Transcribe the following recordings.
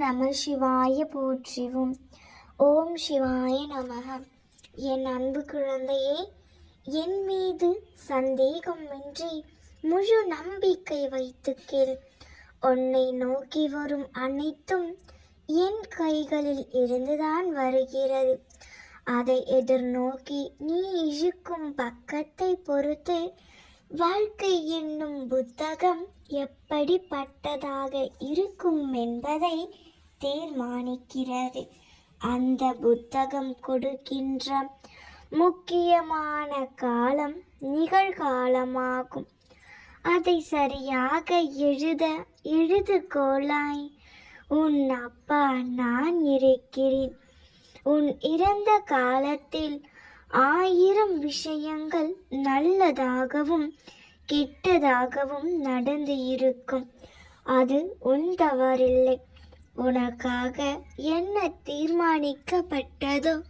நம சிவாய போற்றிவோம். ஓம் சிவாய நமக. என் அன்பு குழந்தையே என் மீது சந்தேகமின்றி முழு நம்பிக்கை வைத்து கேள். உன்னை நோக்கி வரும் அனைத்தும் என் கைகளில் இருந்துதான் வருகிறது. அதை எதிர்நோக்கி நீ இழுக்கும் பக்கத்தை பொறுத்து வாழ்க்கை என்னும் புத்தகம் எப்படிப்பட்டதாக இருக்கும் என்பதை தீர்மானிக்கிறது. அந்த புத்தகம் கொடுக்கின்ற முக்கியமான காலம் நிகழ்காலமாகும். அதை சரியாக எழுத எழுதுகோளாய். உன் அப்பா நான் இருக்கிறேன். உன் இறந்த காலத்தில் ஆயிரம் விஷயங்கள் நல்லதாகவும் கெட்டதாகவும் நடந்து இருக்கும். அது உன் தவறில்லை. உனக்காக என்ன தீர்மானிக்கப்பட்டதோ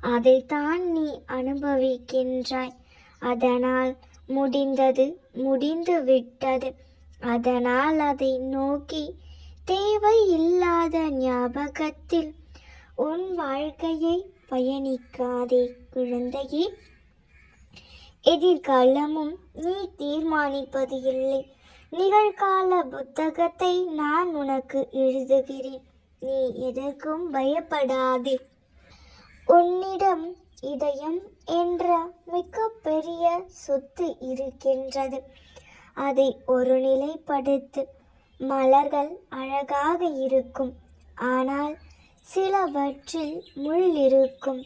அதைத்தான் நீ அனுபவிக்கின்றாய். அதனால் முடிந்தது முடிந்து விட்டது. அதனால் அதை நோக்கி தேவையில்லாத ஞாபகத்தில் உன் வாழ்க்கையை பயணிக்காதே குழந்தையே. எதிர்காலமும் நீ தீர்மானிப்பது இல்லை. நிகழ்கால புத்தகத்தை நான் உனக்கு எழுதுகிறேன். நீ எதற்கும் பயப்படாதே. உன்னிடம் இதயம் என்ற மிக பெரிய சொத்து இருக்கின்றது. அதை ஒரு நிலைப்படுத்து. மலர்கள் அழகாக இருக்கும். ஆனால் சிலவற்றில் முள் இருக்கும்.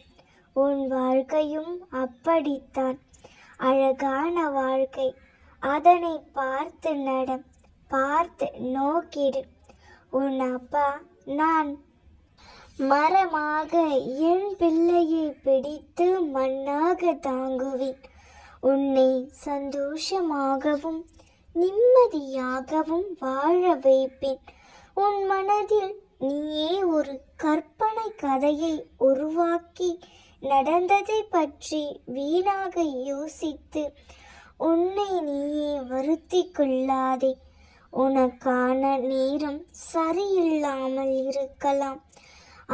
உன் வாழ்க்கையும் அப்படித்தான். அழகான வாழ்க்கை. அதனை பார்த்து நட பார்த்து நோக்கிடு. உன் அப்பா நான் மரமாக என் பிள்ளையை பிடித்து மண்ணாக தாங்குவேன். உன்னை சந்தோஷமாகவும் நிம்மதியாகவும் வாழ வைப்பேன். உன் மனதில் நீயே ஒரு கற்பனை கதையை உருவாக்கி நடந்ததை பற்றி வீணாக யோசித்து உன்னை நீயே வருத்தி கொள்ளாதே உனக்கான நேரம் சரியில்லாமல் இருக்கலாம்.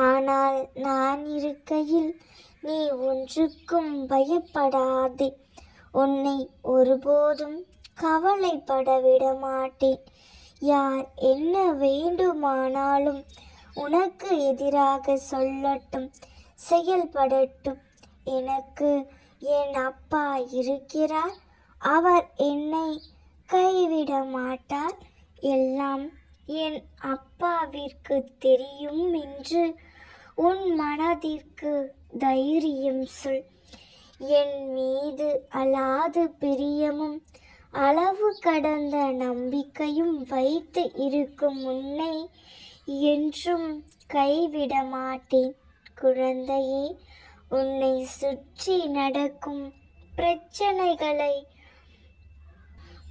ஆனால் நான் இருக்கையில் நீ ஒன்றுக்கும் பயப்படாதே. உன்னை ஒருபோதும் கவலைப்பட விட மாட்டேன் யார் என்ன வேண்டுமானாலும் உனக்கு எதிராக சொல்லட்டும் செயல்படட்டும். எனக்கு என் அப்பா இருக்கிறார். அவர் என்னை கைவிட மாட்டார் எல்லாம் என் அப்பாவிற்கு தெரியும் என்று உன் மனதிற்கு தைரியம் சொல். என் மீது அலாது பிரியமும் அளவு கடந்த நம்பிக்கையும் வைத்து இருக்கும் உன்னை என்றும் கைவிட மாட்டேன் குழந்தையே உன்னை சுற்றி நடக்கும் பிரச்சனைகளை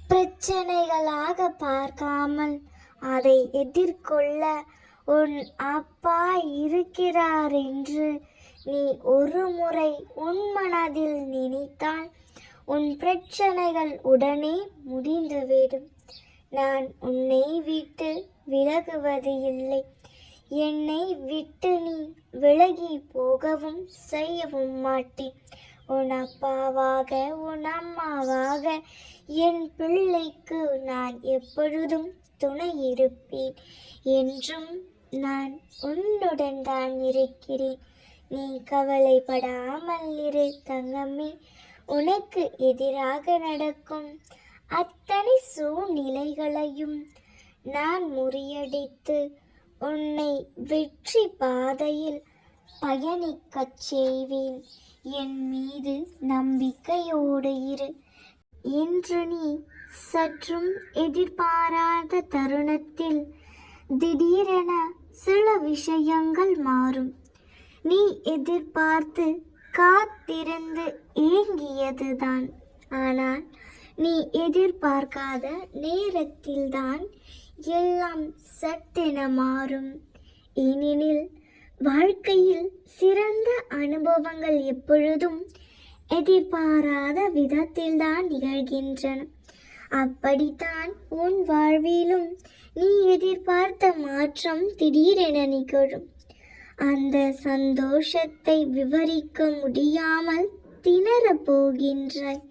பிரச்சனைகளாக பார்க்காமல் அதை எதிர்கொள்ள உன் அப்பா இருக்கிறார் என்று நீ ஒரு முறை உன் மனதில் நினைத்தால் உன் பிரச்சனைகள் உடனே முடிந்துவிடும் நான் உன்னை விட்டு விலகுவது இல்லை. என்னை விட்டு நீ விலகி போகவும் செய்யவும் மாட்டேன். உன் அப்பாவாக உன் அம்மாவாக என் பிள்ளைக்கு நான் எப்பொழுதும் துணை இருப்பேன். என்றும் நான் உன்னுடன் தான் இருக்கிறேன். நீ கவலைப்படாமல் இரு தங்கமே உனக்கு எதிராக நடக்கும் அத்தனை சூழ்நிலைகளையும் நான் முறியடித்து உன்னை வெற்றி பாதையில் பயணிக்கச் செய்வேன். என் மீது நம்பிக்கையோடு இரு. இன்று நீ சற்றும் எதிர்பாராத தருணத்தில் திடீரென சில விஷயங்கள் மாறும். நீ எதிர்பார்த்து காத்திருந்து ஏங்கியதுதான். ஆனால் நீ எதிர்பார்க்காத நேரத்தில்தான் எல்லாம் சட்டென மாறும். ஏனெனில் வாழ்க்கையில் சிறந்த அனுபவங்கள் எப்பொழுதும் எதிர்பாராத விதத்தில்தான் நிகழ்கின்றன. அப்படித்தான் உன் வாழ்விலும் நீ எதிர்பார்த்த மாற்றம் திடீரென நிகழும். அந்த சந்தோஷத்தை விவரிக்க முடியாமல் திணறப் போகின்றாய்.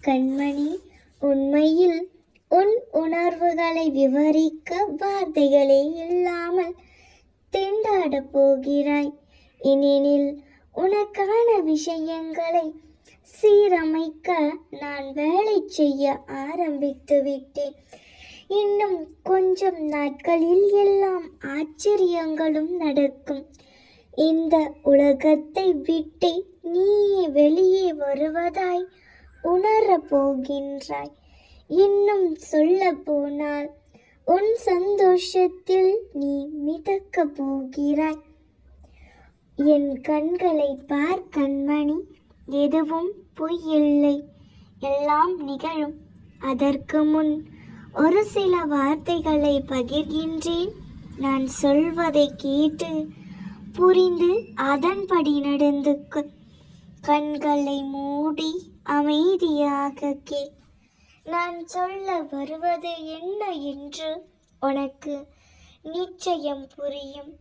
கண்மணி உண்மையில் உன் உணர்வுகளை விவரிக்க வார்த்தைகளே இல்லாமல் திண்டாடப் போகிறாய். ஏனெனில் உனக்கான விஷயங்களை சீரமைக்க நான் வேலை செய்ய ஆரம்பித்து விட்டேன். இன்னும் கொஞ்சம் நாட்களில் எல்லாம் ஆச்சரியங்களும் நடக்கும். இந்த உலகத்தை விட்டு நீயே வெளியே வருவதாய் உணரப் போகின்றாய். இன்னும் சொல்ல போனால் உன் சந்தோஷத்தில் நீ மிதக்க போகிறாய். என் கண்களை பார் கண்மணி எதுவும் பொய் இல்லை எல்லாம் நிகழும். அதற்கு முன் ஒரு சில வார்த்தைகளை பகிர்கின்றேன். நான் சொல்வதை கேட்டு புரிந்து அதன்படி நடந்து கண்களை மூடி அமைதியாக கே நான் சொல்ல வருவது என்ன என்று உனக்கு நிச்சயம் புரியும்.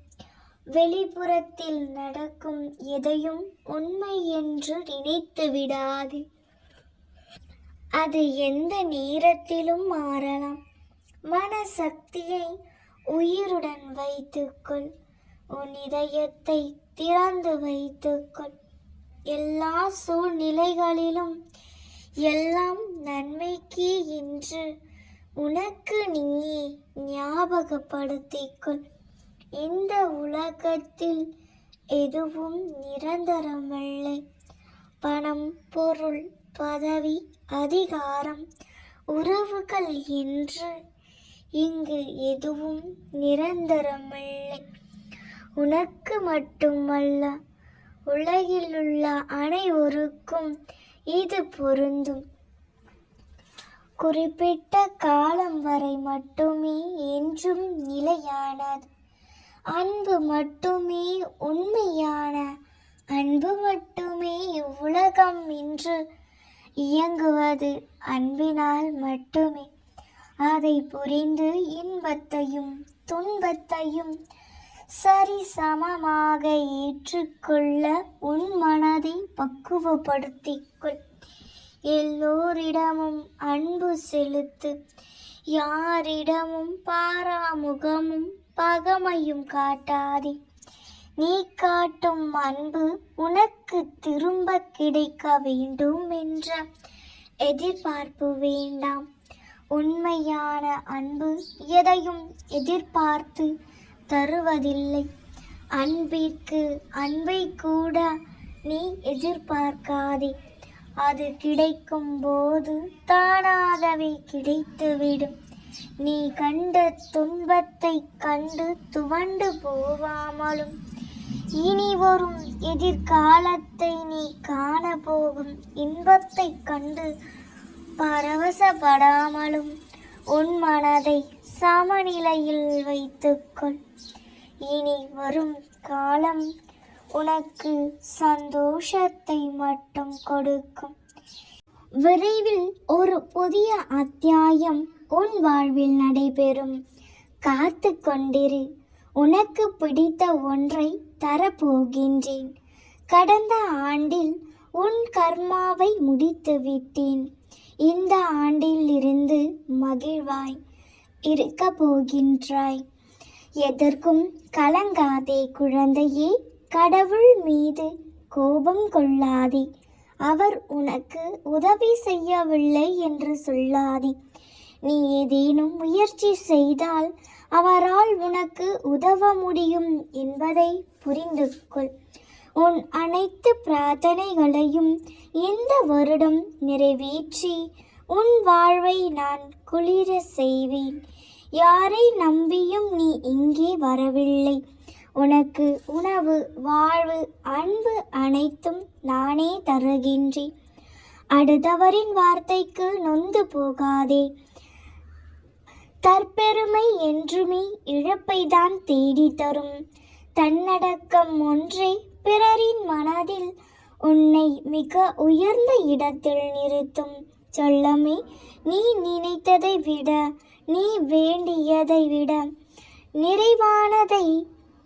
வெளிப்புறத்தில் நடக்கும் எதையும் உண்மை என்று நினைத்து விடாது. அது எந்த நேரத்திலும் மாறலாம். மனசக்தியை உயிருடன் வைத்துக்கொள். உன் இதயத்தை திறந்து வைத்துக்கொள். எல்லா சூழ்நிலைகளிலும் எல்லாம் நன்மைக்கே என்று உனக்கு நீயே ஞாபகப்படுத்திக்கொள். இந்த உலகத்தில் எதுவும் நிரந்தரமில்லை. பணம் பொருள் பதவி அதிகாரம் உறவுகள் என்று இங்கு எதுவும் நிரந்தரமில்லை. உனக்கு மட்டுமல்ல உலகில் உள்ள அனைவருக்கும் இது பொருந்தும். குறிப்பிட்ட காலம் வரை மட்டுமே என்றும் நிலையானது. அன்பு மட்டுமே உண்மையான அன்பு மட்டுமே உலகம் என்று இயங்குவது அன்பினால் மட்டுமே. அதை புரிந்து இன்பத்தையும் துன்பத்தையும் சரி சமமாக ஏற்றுக்கொள்ள உன் மனதை பக்குவப்படுத்திக்கொள். எல்லோரிடமும் அன்பு செலுத்து. யாரிடமும் பாராமுகமும் பகமையும் காட்டாதே. நீ காட்டும் அன்பு உனக்கு திரும்ப கிடைக்க வேண்டும் என்ற எதிர்பார்ப்பு வேண்டாம். உண்மையான அன்பு எதையும் எதிர்பார்த்து தருவதில்லை. அன்பிற்கு அன்பை கூட நீ எதிர்பார்க்காதே. அது கிடைக்கும் போது தானாகவே கிடைத்துவிடும். நீ கண்ட துன்பத்தை கண்டு துவண்டு போவாமலும் இனி வரும் எதிர்காலத்தை நீ காண போகும் இன்பத்தை கண்டு பரவசப்படாமலும் உன் மனதை சமநிலையில் வைத்துக்கொள். இனி வரும் காலம் உனக்கு சந்தோஷத்தை மட்டும் கொடுக்கும். விரைவில் ஒரு புதிய அத்தியாயம் உன் வாழ்வில் நடைபெறும். காத்து கொண்டிரு. உனக்கு பிடித்த ஒன்றை தரப்போகின்றேன். கடந்த ஆண்டில் உன் கர்மாவை முடித்து விட்டேன் இந்த ஆண்டிலிருந்து மகிழ்வாய் இருக்க போகின்றாய். எதற்கும் கலங்காதே குழந்தையே கடவுள் மீது கோபம் கொள்ளாதே. அவர் உனக்கு உதவி செய்யவில்லை என்று சொல்லாதே. நீ ஏதேனும் முயற்சி செய்தால் அவரால் உனக்கு உதவ முடியும் என்பதை புரிந்து கொள் உன் அனைத்து பிரார்த்தனைகளையும் இந்த வருடம் நிறைவேற்றி உன் வாழ்வை நான் குளிர செய்வேன். யாரை நம்பியும் நீ இங்கே வரவில்லை. உனக்கு உணவு வாழ்வு அன்பு அனைத்தும் நானே தருகின்றேன். அடுத்தவரின் வார்த்தைக்கு நொந்து போகாதே. தற்பெருமை என்றுமே இழப்பை தான் தேடி தரும் தன்னடக்கம் ஒன்றே பிறரின் மனதில் உன்னை மிக உயர்ந்த இடத்தில் நிறுத்தும் சொல்லமே. நீ நினைத்ததை விட நீ வேண்டியதை விட நிறைவானதை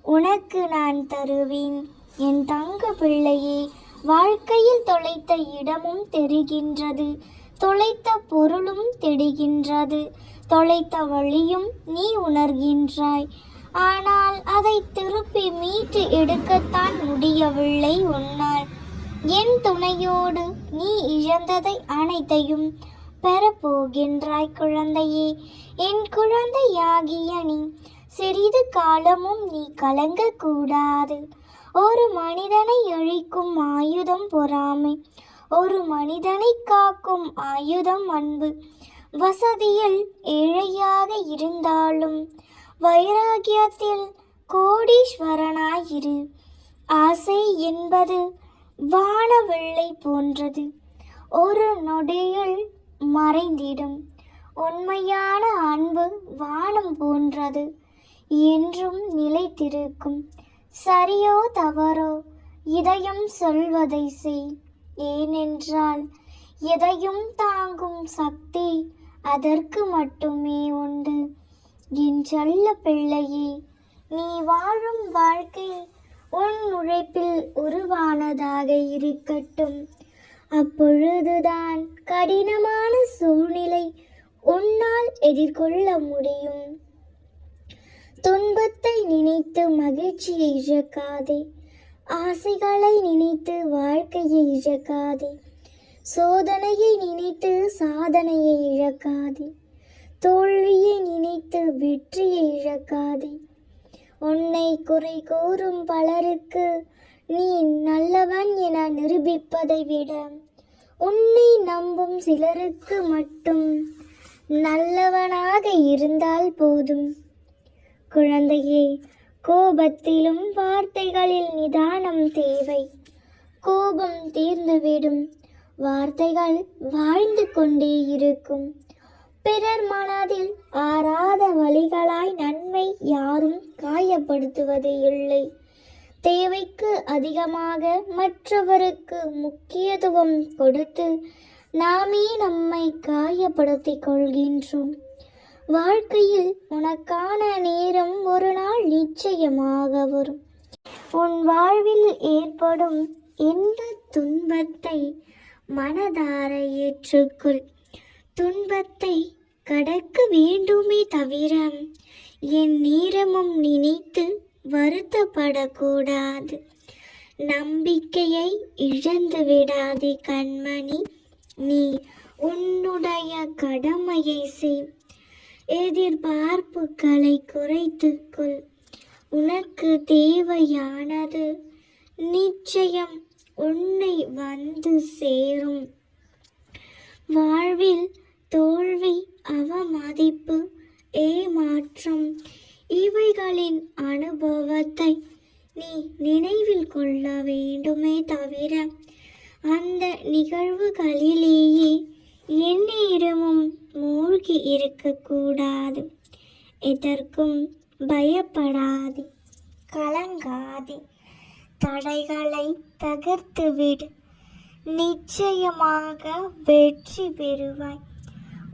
உனக்கு நான் தருவேன். என் தங்க பிள்ளையே வாழ்க்கையில் தொலைத்த இடமும் தெரிகின்றது. தொலைத்த பொருளும் தெரிகின்றது. தொலைத்த வழியும் நீ உணர்கின்றாய். ஆனால் அதை திருப்பி மீட்டு எடுக்கத்தான் முடியவில்லை உன்னால். என் துணையோடு நீ இழந்ததை அனைத்தையும் பெறப்போகின்றாய் குழந்தையே. என் குழந்தையாகிய நீ சிறிது காலமும் நீ கலங்கக்கூடாது. ஒரு மனிதனை அழிக்கும் ஆயுதம் பொறாமை. ஒரு மனிதனை காக்கும் ஆயுதம் அன்பு. வசதியில் ஏழையாக இருந்தாலும் வைராகியத்தில் கோடீஸ்வரனாயிரு ஆசை என்பது வானவெள்ளை போன்றது. ஒரு நொடியில் மறைந்திடும். உண்மையான அன்பு வானம் போன்றது. என்றும் நிலைத்திருக்கும். சரியோ தவறோ இதயம் சொல்வதை செய். ஏனென்றால் எதையும் தாங்கும் சக்தி அதற்கு மட்டுமே உண்டு. என் செல்ல பிள்ளையே நீ வாழும் வாழ்க்கை உன் உழைப்பில் உருவானதாக இருக்கட்டும். அப்பொழுதுதான் கடினமான சூழ்நிலை உன்னால் எதிர்கொள்ள முடியும். துன்பத்தை நினைத்து மகிழ்ச்சியை இழக்காதே. ஆசைகளை நினைத்து வாழ்க்கையை இழக்காதே. சோதனையை நினைத்து சாதனையை இழக்காதே. தோல்வியை நினைத்து வெற்றியை இழக்காதே. உன்னை குறை கூறும் பலருக்கு நீ நல்லவன் என நிரூபிப்பதை விட உன்னை நம்பும் சிலருக்கு மட்டும் நல்லவனாக இருந்தால் போதும். குழந்தையே கோபத்திலும் வார்த்தைகளில் நிதானம் தேவை. கோபம் தீர்ந்துவிடும். வார்த்தைகள் வாழ்ந்து கொண்டே இருக்கும். பிறர் மனதில் ஆறாத வழிகளாய் நன்மை யாரும் காயப்படுத்துவது இல்லை. தேவைக்கு அதிகமாக மற்றவருக்கு முக்கியத்துவம் கொடுத்து நாமே நம்மை காயப்படுத்திக் கொள்கின்றோம். வாழ்க்கையில் உனக்கான நேரம் ஒரு நாள் நிச்சயமாக வரும். உன் வாழ்வில் ஏற்படும் எந்த துன்பத்தை மனதார ஏற்றுக்கொள். துன்பத்தை கடக்க வேண்டுமே தவிர என் நேரமும் நினைத்து வருத்தப்படக்கூடாது. நம்பிக்கையை இழந்து விடாதே கண்மணி நீ உன்னுடைய கடமையை செய். எதிர்பார்ப்புகளை குறைத்துக்கொள். உனக்கு தேவையானது நிச்சயம் உன்னை வந்து சேரும். வாழ்வில் தோல்வி அவமதிப்பு ஏமாற்றம் இவைகளின் அனுபவத்தை நீ நினைவில் கொள்ள வேண்டுமே தவிர அந்த நிகழ்வுகளிலேயே எந்நேரமும் மூழ்கி இருக்கக்கூடாது. எதற்கும் பயப்படாது. கலங்காது. தடைகளை தகர்த்துவிடு. நிச்சயமாக வெற்றி பெறுவாய்.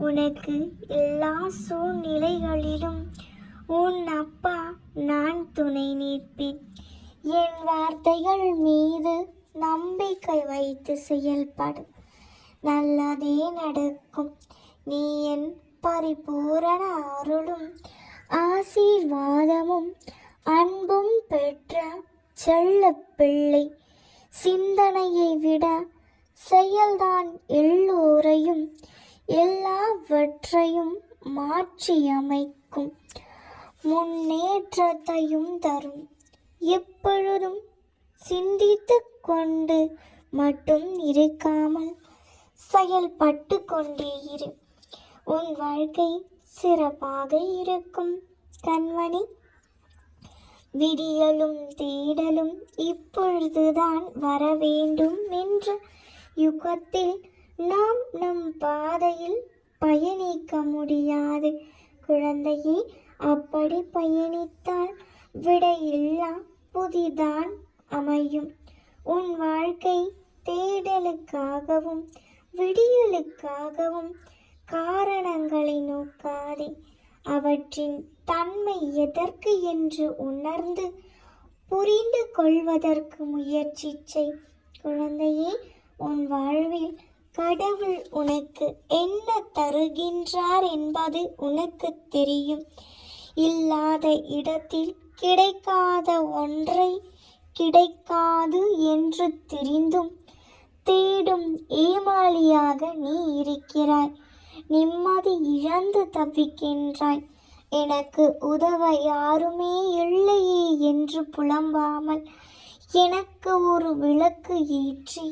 உனக்கு எல்லா சூழ்நிலைகளிலும் உன் அப்பா நான் துணை நிற்பேன். என் வார்த்தைகள் மீது நம்பிக்கை வைத்து செயல்படு. நல்லதே நடக்கும். நீ என் பரிபூரண அருளும் ஆசீர்வாதமும் அன்பும் பெற்ற செல்ல பிள்ளை. சிந்தனையை விட செயல்தான் எல்லோரையும் எல்லாவற்றையும் மாற்றியமைக்கும். முன்னேற்றத்தையும் தரும். எப்பொழுதும் சிந்தித்து கொண்டு மட்டும் இருக்காமல் செயல்பட்டு கொண்டே இரு. உன் வாழ்க்கை சிறப்பாக இருக்கும் கண்மணி. விடியலும் தேடலும் இப்பொழுதுதான் வர வேண்டும் என்ற யுகத்தில் நாம் நம் பாதையில் பயணிக்க முடியாது. குழந்தையே அப்படி பயணித்தால் விடையில்லா புதிதான் அமையும். உன் வாழ்க்கை தேடலுக்காகவும் விடியலுக்காகவும் காரணங்களை நோக்காதே. அவற்றின் தன்மை எதற்கு என்று உணர்ந்து புரிந்து கொள்வதற்கு முயற்சி செய். குழந்தையே உன் வாழ்வில் கடவுள் உனக்கு என்ன தருகின்றார் என்பது உனக்கு தெரியும். இல்லாத இடத்தில் கிடைக்காத ஒன்றை கிடைக்காது என்று தெரிந்தும் தேடும் ஏமாளியாக நீ இருக்கிறாய். நிம்மதி இழந்து தவிக்கின்றாய் எனக்கு உதவ யாருமே இல்லையே என்று புலம்பாமல் எனக்கு ஒரு விளக்கு ஏற்றி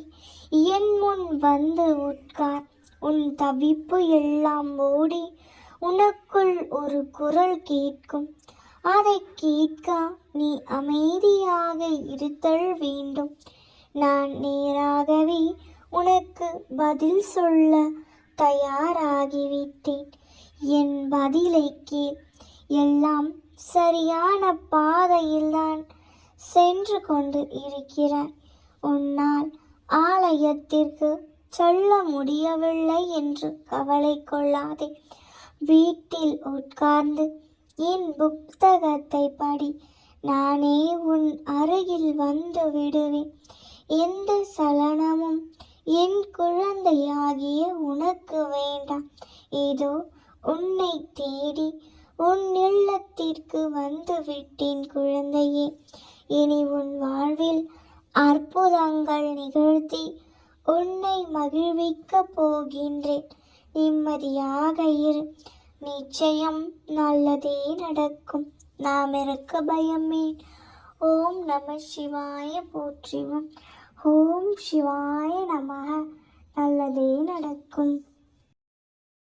என் முன் வந்து உட்கார். உன் தவிப்பு எல்லாம் ஓடி உனக்குள் ஒரு குரல் கேட்கும். அதை கேட்க நீ அமைதியாக இருத்தல் வேண்டும். நான் நேராகவே உனக்கு பதில் சொல்ல தயாராகிவிட்டேன். என் பதிலை கேள். எல்லாம் சரியான பாதையில்தான் சென்று கொண்டு இருக்கிறாய் உன்னால் ஆலயத்திற்கு சொல்ல முடியவில்லை என்று கவலை கொள்ளாதே. வீட்டில் உட்கார்ந்து என் புத்தகத்தை படி நானே உன் அருகில் வந்து விடுவேன். எந்த சலனமும் என் குழந்தையாகிய உனக்கு வேண்டாம். இதோ உன்னை தேடி உன் இல்லத்திற்கு வந்து விட்டேன் குழந்தையே. இனி உன் வாழ்வில் அற்புதங்கள் நிகழ்த்தி உன்னை மகிழ்விக்கப் போகின்றேன். நிம்மதியாக இரு. நிச்சயம் நல்லதே நடக்கும். நாம் இருக்க பயமே. ஓம் நம சிவாய போற்றிவோம். ஓம் சிவாய நமக. நல்லதே நடக்கும்.